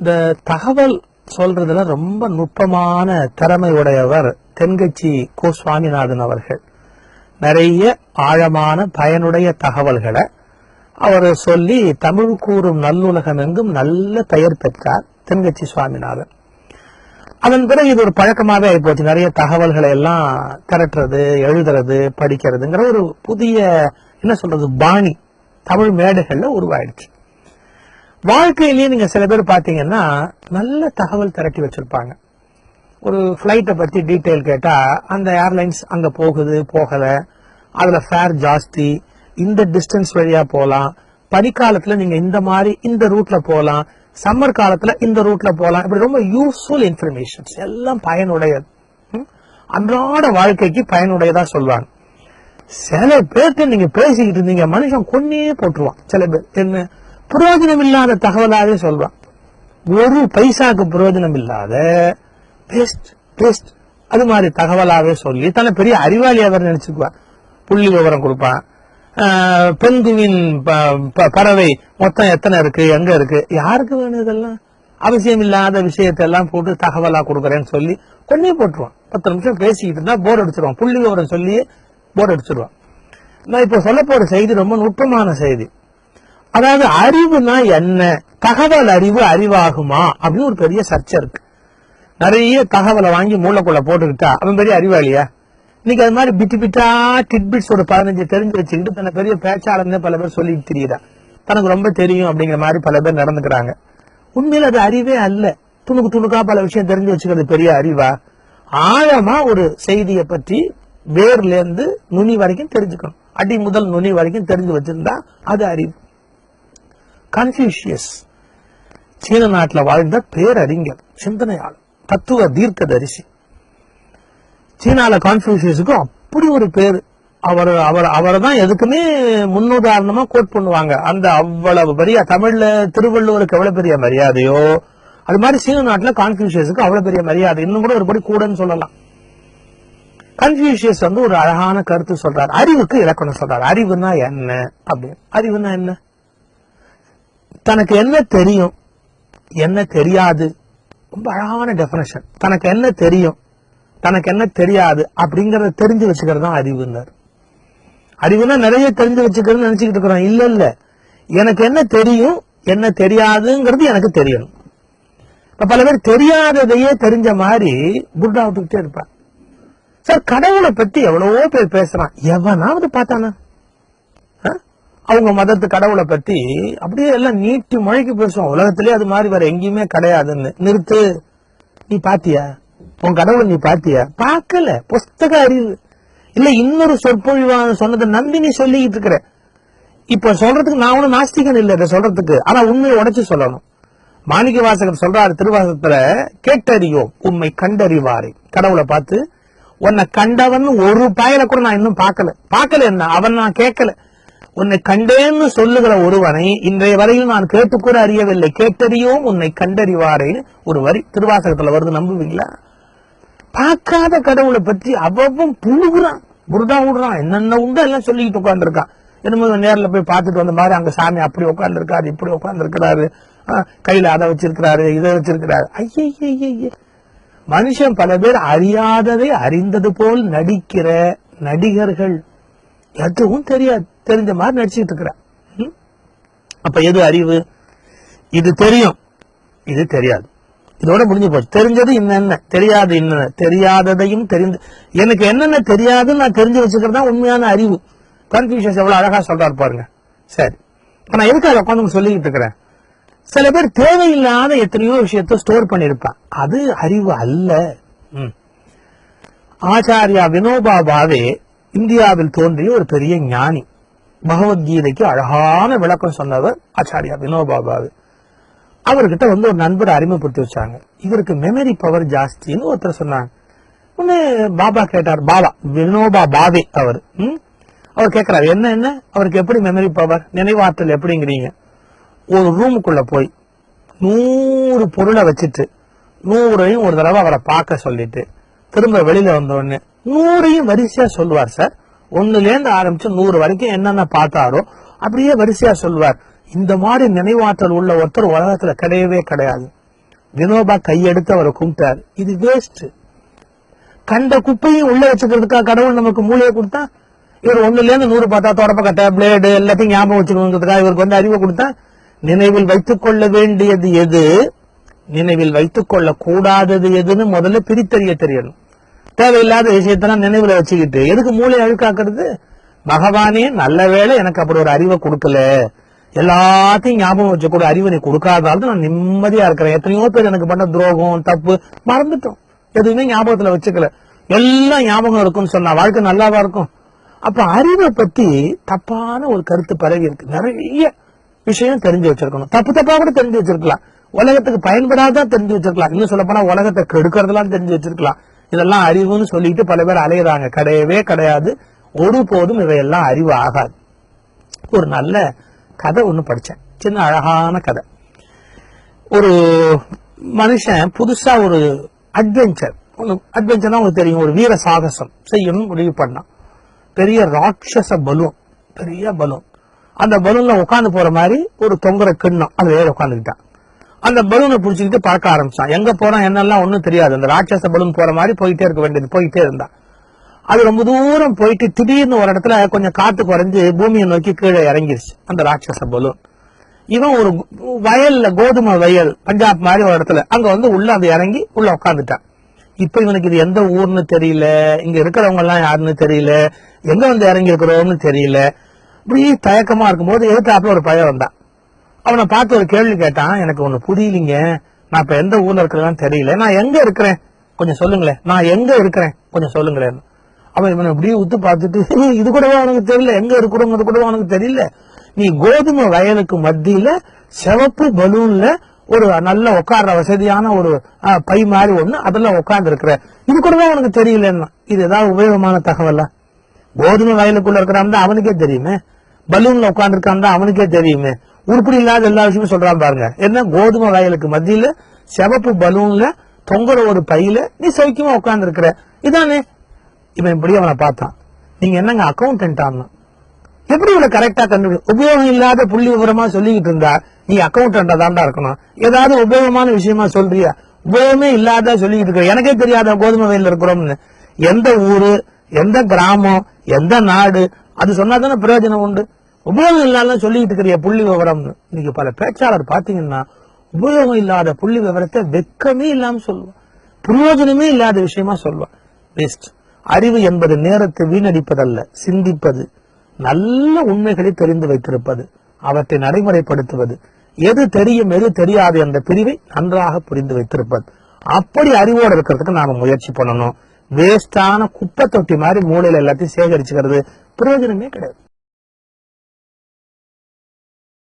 இந்த தகவல் சொல்றதுல ரொம்ப நுட்பமான திறமை உடையவர் தென்கட்சி கோ சுவாமிநாதன் அவர்கள். நிறைய ஆழமான பயனுடைய தகவல்களை அவர் சொல்லி தமிழ் கூறும் நல்லுலகம் எங்கும் நல்ல பெயர் பெற்றார் தென்கட்சி சுவாமிநாதன். அதன் பிறகு இது ஒரு பழக்கமாகவே ஆகிப்போச்சு நிறைய தகவல்களை எல்லாம் திரட்டுறது எழுதுறது படிக்கிறதுங்கிற ஒரு புதிய என்ன சொல்றது பாணி தமிழ் மேடைகளில் உருவாயிடுச்சு. வாழ்க்கையிலேயே நீங்க சில பேர் பாத்தீங்கன்னா நல்ல தகவல் திரட்டி வச்சிருப்பாங்க. ஒரு ஃபிளைட்டை பத்தி டீட்டெயில் கேட்டா அந்த ஏர்லைன்ஸ் அங்க போகுது போகல. அதுல ஃபேர் ஜாஸ்தி. இந்த டிஸ்டன்ஸ் வழியா போகலாம் பனிக்காலத்துல நீங்க இந்த மாதிரி இந்த ரூட்ல போகலாம் சம்மர் காலத்துல இந்த ரூட்ல போகலாம் இப்படி ரொம்ப யூஸ்ஃபுல் இன்ஃபர்மேஷன்ஸ் எல்லாம் பயனுடையது. அன்றாட வாழ்க்கைக்கு பயனுடையதா சொல்லுவாங்க சில பேர்கிட்ட நீங்க பேசிக்கிட்டு இருந்தீங்க மனுஷன் கொன்னே போட்டுருவான். சில பேர். என்ன? பிரயோஜனம் இல்லாத தகவலாகவே சொல்றான். ஒரு பைசாக்கு பிரயோஜனம் இல்லாத பேஸ்ட் பேஸ்ட் அது மாதிரி தகவலாகவே சொல்லி தன்னை பெரிய அறிவாளி அவர் நினைச்சுக்குவான் புள்ளி விவரம் கொடுப்பான். பெண்குவின் ப- ப- பறவை மொத்தம் எத்தனை இருக்கு எங்க இருக்கு யாருக்கு வேணும் இதெல்லாம்? அவசியம் இல்லாத விஷயத்தை எல்லாம் போட்டு தகவலா கொடுக்குறேன்னு சொல்லி கொண்டே போட்டுருவான். பத்து நிமிஷம் பேசிக்கிட்டு இருந்தா போர் அடிச்சிருவான். புள்ளி விவரம் சொல்லி போர் அடிச்சிருவான். நான் இப்ப சொல்ல போற செய்தி ரொம்ப நுட்பமான செய்தி. அதாவது அறிவுனா என்ன? தகவல் அறிவு அறிவாகுமா? அப்படின்னு ஒரு பெரிய சர்ச்சை இருக்கு. நிறைய தகவலை வாங்கி மூளைக்குள்ள போட்டுக்கிட்டா அவன் பெரிய அறிவாளியா? இன்னைக்கு அது மாதிரி பிட்டு பிட்டா டிட்பிட்ஸ் ஒரு பதினஞ்சு தெரிஞ்சு வச்சுக்கிட்டு தன்னை பெரிய பேச்சாளர்னு பல பேர் சொல்லிட்டு தெரியுதா? தனக்கு ரொம்ப தெரியும் அப்படிங்கிற மாதிரி பல பேர் நடந்துக்கிறாங்க. உண்மையில அது அறிவே அல்ல. துணுக்கு துணுக்கா பல விஷயம் தெரிஞ்சு வச்சுக்கிறது பெரிய அறிவா? ஆழமா ஒரு செய்தியை பற்றி வேர்ல இருந்து நுனி வரைக்கும் தெரிஞ்சுக்கணும். அடி முதல் நுனி வரைக்கும் தெரிஞ்சு வச்சிருந்தா அது அறிவு. கன்ஃபியூஷியஸ் சீன நாட்டில் வாழ்ந்த பேரறிஞர் சிந்தனையாளர் தத்துவ தீர்க்கதரிசி. சீனால கான்ஃபியூஷியஸுக்கு அப்படி ஒரு பேர். அவர் அவர் அவரை தான் எதுக்குமே முன்னுதாரணமா கோட் பண்ணுவாங்க. அந்த அவ்வளவு பெரிய தமிழ்ல திருவள்ளுவருக்கு எவ்வளவு பெரிய மரியாதையோ அது மாதிரி சீன நாட்டுல கான்ஃபியூஷியஸுக்கு அவ்வளவு பெரிய மரியாதை. இன்னும் கூட ஒருபடி கூடன்னு சொல்லலாம். கன்ஃபியூஷியஸ் வந்து ஒரு அழகான கருத்து சொல்றாரு. அறிவுக்கு இலக்கணம் சொல்றாரு. அறிவுனா என்ன? அப்படின்னு. அறிவுனா என்ன? தனக்கு என்ன தெரியும்? என்ன தெரியாது? ரொம்ப அழகான டெபினேஷன் தனக்கு என்ன தெரியும்? தனக்கு என்ன தெரியாது? அப்படிங்கறத தெரிஞ்சு வச்சுக்கிறது தான் அறிவுனர் அறிவுனா நிறைய தெரிஞ்சு வச்சுக்கிறது நினைச்சுக்கிட்டு இருக்கிறோம். இல்ல இல்ல. எனக்கு என்ன தெரியும்? என்ன தெரியாதுங்கிறது எனக்கு தெரியணும். இப்ப பல பேர் தெரியாததையே தெரிஞ்ச மாதிரி புர்டா விட்டுக்கிட்டே இருப்பான் சார் கடவுளை பத்தி எவ்வளவோ பேர் பேசுறான். எவனாவது பார்த்தானா? அவங்க மதத்து கடவுளை பத்தி அப்படியே எல்லாம் நீட்டி மொழிக்கு பேசுவோம். உலகத்திலே அது மாதிரி வேற எங்கேயுமே கிடையாதுன்னு. நிறுத்து. நீ பாத்தியா? உன் கடவுளை நீ பாத்தியா? பார்க்கல. புஸ்தக அறிவு. இல்ல இன்னொரு சொற்பொழிவா சொன்னதை நம்பி நீ சொல்லிக்கிட்டு இருக்கிற. இப்ப சொல்றதுக்கு நான் ஒன்னும் நாஸ்திகன் இல்ல இதை சொல்றதுக்கு. ஆனா உண்மையை உடைச்சு சொல்லணும். மாணிக்க வாசகர் சொல்றாரு திருவாசகத்துல கேட்டறியோம் உண்மை கண்டறிவாரே. கடவுளை பார்த்து உன்னை கண்டவன் ஒரு பயல கூட நான் இன்னும் பார்க்கல. பார்க்கல என்ன? அவன் நான் கேட்கல. உன்னை கண்டேன்னு சொல்லுகிற ஒருவனை இன்றைய வரையில் நான் கேட்டுக்கூட அறியவில்லை. கேட்டறியும் உன்னை கண்டறிவாரே ஒரு வரி திருவாசகத்துல வருது நம்புவீங்களா? பார்க்காத கடவுளை பற்றி அவ்வளவும் புழுகுறான். புருடா விடுறான் என்னென்ன உண்டோ எல்லாம் சொல்லிக்கிட்டு உட்காந்துருக்கான் என்னமோ நேரில் நேர்ல போய் பார்த்துட்டு வந்த மாதிரி அங்க சாமி அப்படி உட்கார்ந்துருக்காரு இப்படி உட்கார்ந்துருக்கிறாரு. கையில அதை வச்சிருக்கிறாரு இதை வச்சிருக்கிறாரு. ஐயே மனுஷன் பல பேர் அறியாததை அறிந்தது போல் நடிக்கிற நடிகர்கள். எதுவும் தெரியாது. தெரிஞ்ச மாதிரி நடிச்சுட்டு இருக்கிறான். ம்? அப்ப எது அறிவு? இது தெரியும். இது தெரியாது. இதோட முடிஞ்சு போச்சு. தெரிஞ்சது என்னென்ன தெரியாது என்னென்ன தெரியாததையும் தெரிந்து எனக்கு என்னென்ன தெரியாதுன்னு நான் தெரிஞ்சு வச்சுக்கிறது உண்மையான அறிவு. கன்ஃபியூஷன்ஸ் எவ்வளவு அழகா சொல்றாரு பாருங்க. சரி. நான் எதுக்காக உட்காந்து சொல்லிக்கிட்டு இருக்கிறேன்? சில பேர் தேவையில்லாத எத்தனையோ விஷயத்த ஸ்டோர் பண்ணிருப்பான் அது அறிவு அல்ல. ஆச்சாரியா வினோபா பாவே இந்தியாவில் தோன்றிய ஒரு பெரிய ஞானி. பகவத்கீதைக்கு அழகான விளக்கம் சொன்னவர் ஆச்சாரியா வினோபாபாவு அவர்கிட்ட வந்து ஒரு நண்பரை அறிமுகப்படுத்தி வச்சாங்க. இவருக்கு மெமரி பவர் ஜாஸ்தின்னு ஒருத்தர் சொன்னாங்க. உடனே பாபா கேட்டார் பாபா வினோபா பாவே அவர். ம்? அவர் கேட்கிறார் என்ன என்ன? அவருக்கு எப்படி மெமரி பவர் நினைவாற்றல் எப்படிங்கிறீங்க? ஒரு ரூமுக்குள்ள போய் நூறு பொருளை வச்சுட்டு நூறையும் ஒரு தடவை அவரை பார்க்க சொல்லிட்டு திரும்ப வெளியில வந்தோடனே நூறையும் வரிசையா சொல்லுவார் சார். ஒண்ணுல இருந்து ஆரம்பிச்சு நூறு வரைக்கும் என்னென்ன பார்த்தாரோ அப்படியே வரிசையா சொல்லுவார் இந்த மாதிரி நினைவாற்றல் உள்ள ஒருத்தர் உலகத்துல கிடையவே கிடையாது. வினோபா கையெடுத்து அவரை கும்பிட்டாரு. இது வேஸ்ட் கண்ட குப்பையும் உள்ள வச்சுக்கிறதுக்காக கடவுள் நமக்கு மூளையை கொடுத்தா? இவர் ஒண்ணுல இருந்து நூறு பார்த்தா தொடப்பக்கட்டை பிளேடு எல்லாத்தையும் ஞாபகம் வச்சுக்கணுங்கிறதுக்காக இவருக்கு வந்து அறிவை கொடுத்தா? நினைவில் வைத்துக் கொள்ள வேண்டியது எது? நினைவில் வைத்துக் கொள்ள கூடாதது எதுன்னு முதல்ல பிரித்தறிய தெரியணும். தேவையில்லாத விஷயத்தெல்லாம் நினைவுல வச்சுக்கிட்டு எதுக்கு மூளை அழுக்காக்குறது? பகவானே நல்ல வேளை எனக்கு அப்படி ஒரு அறிவை கொடுக்கல. எல்லாத்தையும் ஞாபகம் வச்ச கூட நீ கொடுக்காதாலும் நான் நிம்மதியா இருக்கிறேன். எத்தனையோ பேர் எனக்கு பண்ண துரோகம் தப்பு மறந்துட்டோம். எதுவுமே ஞாபகத்துல வச்சுக்கல. எல்லாம் ஞாபகம் இருக்கும்னு சொன்னா வாழ்க்கை நல்லாவா இருக்கும்? அப்ப அறிவை பத்தி தப்பான ஒரு கருத்து பரவி இருக்கு. நிறைய விஷயம் தெரிஞ்சு வச்சிருக்கணும். தப்பு தப்பா கூட தெரிஞ்சு வச்சிருக்கலாம். உலகத்துக்கு பயன்படாதான் தெரிஞ்சு வச்சிருக்கலாம். இன்னும் சொல்ல போனா உலகத்தை கெடுக்கிறதுலாம் தெரிஞ்சு வச்சிருக்கலாம். இதெல்லாம் அறிவுன்னு சொல்லிட்டு பல பேர் அலையுறாங்க. கிடையவே கிடையாது. ஒருபோதும் இவையெல்லாம் அறிவு ஆகாது. ஒரு நல்ல கதை ஒன்று படித்தேன் சின்ன அழகான கதை. ஒரு மனுஷன் புதுசா ஒரு அட்வென்ச்சர் அட்வென்ச்சர்னா உங்களுக்கு தெரியும். ஒரு வீர சாகசம். செய்யணும்னு முடிவு பண்ணான். பெரிய ராட்சச பலூன். பெரிய பலூன். அந்த பலூன்ல உட்காந்து போற மாதிரி ஒரு தொங்குற கிண்ணம். அது வேற உட்காந்துக்கிட்டான் அந்த பலூனை பிடிச்சிக்கிட்டு பறக்க ஆரம்பிச்சான். எங்க போறான் என்னெல்லாம் ஒன்றும் தெரியாது. அந்த ராட்சச பலூன் போற மாதிரி போயிட்டே இருக்க வேண்டியது போயிட்டே இருந்தான் அது ரொம்ப தூரம் போயிட்டு திடீர்னு ஒரு இடத்துல கொஞ்சம் காத்து குறைஞ்சு பூமியை நோக்கி கீழே இறங்கிருச்சு அந்த ராட்சச பலூன் இவன் ஒரு வயல்ல கோதுமை வயல் பஞ்சாப் மாதிரி ஒரு இடத்துல. அங்க வந்து உள்ள அது இறங்கி உள்ள உட்காந்துட்டான் இப்ப இவனுக்கு இது எந்த ஊர்னு தெரியல இங்க இருக்கிறவங்க எல்லாம் யாருன்னு தெரியல எங்க வந்து இறங்கி இருக்கிறோம்னு தெரியல. இப்படி தயக்கமா இருக்கும்போது எதிர்த்தாப்புல ஒரு பையன் வந்தான் அவனை பார்த்து ஒரு கேள்வி கேட்டான். எனக்கு ஒண்ணு புரியலீங்க. நான் இப்ப எந்த ஊர்ல இருக்கிறேன்னு தெரியல. நான் எங்க இருக்கிறேன்? கொஞ்சம் சொல்லுங்களேன். நான் எங்க இருக்கிறேன்? கொஞ்சம் சொல்லுங்களேன். அவன் இவனை இப்படியே உத்து பார்த்துட்டு இது கூடவே உனக்கு தெரியல? எங்க இருக்கிறோங்கிறது கூட உனக்கு தெரியல? நீ கோதுமை வயலுக்கு மத்தியில சிவப்பு பலூன்ல ஒரு நல்ல உட்கார்ற வசதியான ஒரு பை மாதிரி ஒண்ணு அதெல்லாம் உட்கார்ந்து இருக்கிற இது கூடவே உனக்கு தெரியலன்னா? இது ஏதாவது உபயோகமான தகவலா? கோதுமை வயலுக்குள்ள இருக்கிறான் தான் அவனுக்கே தெரியுமே. பலூன்ல உட்கார்ந்துருக்கான் தான் அவனுக்கே தெரியுமே. உருப்படி இல்லாத எல்லா விஷயமும் சொல்றான் பாருங்க. என்ன? கோதுமை வயலுக்கு மத்தியில சிவப்பு பலூன்ல தொங்குற ஒரு பையில நீ சௌக்கியமா உட்கார்ந்து இருக்கிற இதானே? இவன் இப்படி அவனை பார்த்தான். நீங்க என்னங்க அக்கௌண்டன்ட் ஆனா எப்படி இவ்வளவு கரெக்டா கண்டுபிடி உபயோகம் இல்லாத புள்ளி விவரமா சொல்லிக்கிட்டு இருந்தா நீ அக்கௌண்டன்டா தான்டா இருக்கணும். ஏதாவது உபயோகமான விஷயமா சொல்றியா? உபயோகமே இல்லாத சொல்லிக்கிட்டு இருக்க எனக்கே தெரியாத கோதுமை வயல் இருக்கிறோம்னு. எந்த ஊரு எந்த கிராமம் எந்த நாடு அது சொன்னா தானே பிரயோஜனம் உண்டு? உபயோகம் இல்லாத சொல்லிக்கிட்டு இருக்கிற புள்ளி விவரம்னு இன்னைக்கு பல பேச்சாளர் பாத்தீங்கன்னா உபயோகம் இல்லாத புள்ளி விவரத்தை வெக்கமே இல்லாம சொல்லுவான் பிரயோஜனமே இல்லாத விஷயமா சொல்லுவான் பெஸ்ட் அறிவு என்பது நேரத்தை வீணடிப்பதல்ல சிந்திப்பது. நல்ல உண்மைகளை தெரிந்து வைத்திருப்பது. அவற்றை நடைமுறைப்படுத்துவது. எது தெரியும் எது தெரியாது என்ற பிரிவை நன்றாக புரிந்து வைத்திருப்பது. அப்படி அறிவோடு இருக்கிறதுக்கு நாம முயற்சி பண்ணணும். வேஸ்டான குப்பை தொட்டி மாதிரி மூளையில எல்லாத்தையும் சேகரிச்சுக்கிறது பிரயோஜனமே கிடையாது.